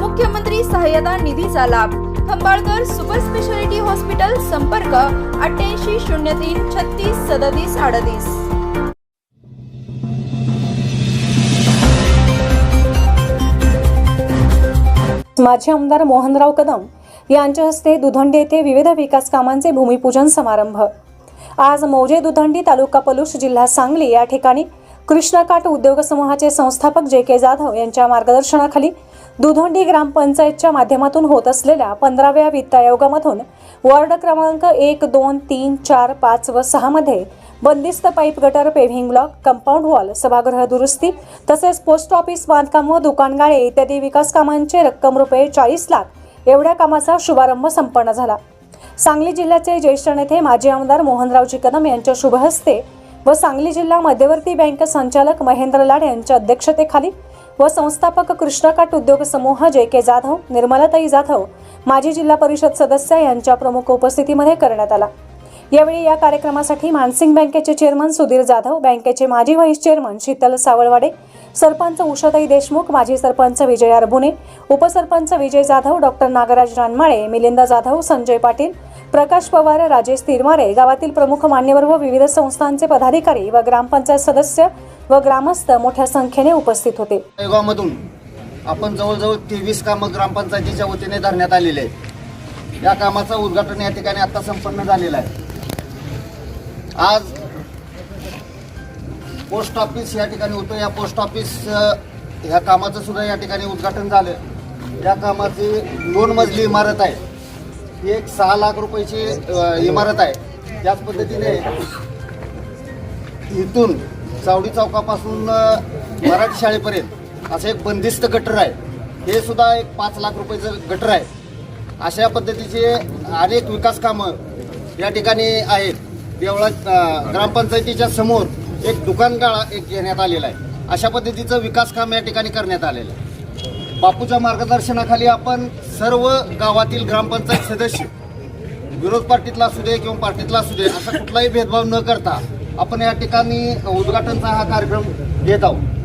मुख्यमंत्री सहाय्यता निधीचा लाभ. खंबाळकर सुपर स्पेशालिटी हॉस्पिटल संपर्क अठ्ठ्याऐंशी शून्य तीन छत्तीस सदतीस अडतीस. माजी आमदार मोहनराव कदम यांच्या हस्ते दुधंडी येथे विविध विकास कामांचे भूमिपूजन समारंभ. आज मौजे दुधंडी तालुका पलुष जिल्हा सांगली या ठिकाणी कृष्णकाठ उद्योग समूहाचे संस्थापक जे के जाधव यांच्या मार्गदर्शनाखाली दुधोंडी ग्रामपंचायतच्या माध्यमातून होत असलेल्या पंधराव्या वित्त आयोगामधून वॉर्ड क्रमांक एक दोन तीन चार पाच व सहामध्ये बंदिस्त pipe gutter paving block compound wall सभागृह दुरुस्ती तसेच पोस्ट ऑफिस बांधकाम व दुकानगाळे इत्यादी विकास कामांचे रक्कम रुपये चाळीस लाख एवढ्या कामाचा शुभारंभ संपन्न झाला. सांगली जिल्ह्याचे ज्येष्ठ नेते माजी आमदार मोहनरावजी कदम यांच्या शुभहस्ते व सांगली जिल्हा मध्यवर्ती बँक संचालक महेंद्र लाड यांच्या अध्यक्षतेखाली व संस्थापक कृष्णकाठ उद्योग समूह जे के जाधव निर्मलाताई जाधव माजी जिल्हा परिषद सदस्य यांच्या प्रमुख उपस्थितीमध्ये करण्यात आला. यावेळी या कार्यक्रमासाठी मानसिंग बँकेचे चेअरमन सुधीर जाधव बँकेचे माजी व्हाईस चेअरमन शीतल सावळवाडे सरपंच उषाताई देशमुख माजी सरपंच विजय अरबुने उपसरपंच विजय जाधव डॉक्टर नागराज रानमाळे मिलिंद जाधव संजय पाटील प्रकाश पवार राजेश तिरमारे गावातील प्रमुख मान्यवर व विविध संस्थांचे पदाधिकारी व ग्रामपंचायत सदस्य व ग्रामस्थ मोठ्या संख्येने उपस्थित होते. आयोगामधून आपण जवळजवळ तेवीस कामं ग्रामपंचायतीच्या वतीने धरण्यात आलेले आहे या कामाचं उद्घाटन या ठिकाणी आता संपन्न झालेलं आहे. आज पोस्ट ऑफिस या ठिकाणी होतं. या पोस्ट ऑफिस ह्या कामाचं सुद्धा या ठिकाणी उद्घाटन झालं. या कामाची दोन मजली इमारत आहे. ही एक सहा लाख रुपयाची इमारत आहे. त्याच पद्धतीने इथून चावडी चौकापासून मराठी शाळेपर्यंत असं एक बंदिस्त गटर आहे. हे सुद्धा एक पाच लाख रुपयाचं गटर आहे. अशा पद्धतीचे अनेक विकास कामं या ठिकाणी आहेत. देवळात ग्रामपंचायतीच्या समोर एक दुकान गाळा एक घेण्यात आलेला आहे. अशा पद्धतीचं विकास काम या ठिकाणी करण्यात आलेलं आहे. बापूच्या मार्गदर्शनाखाली आपण सर्व गावातील ग्रामपंचायत सदस्य विरोध पार्टीतला असू दे किंवा पार्टीतला असू दे असा कुठलाही भेदभाव न करता आपण या ठिकाणी उद्घाटनचा हा कार्यक्रम घेत आहोत.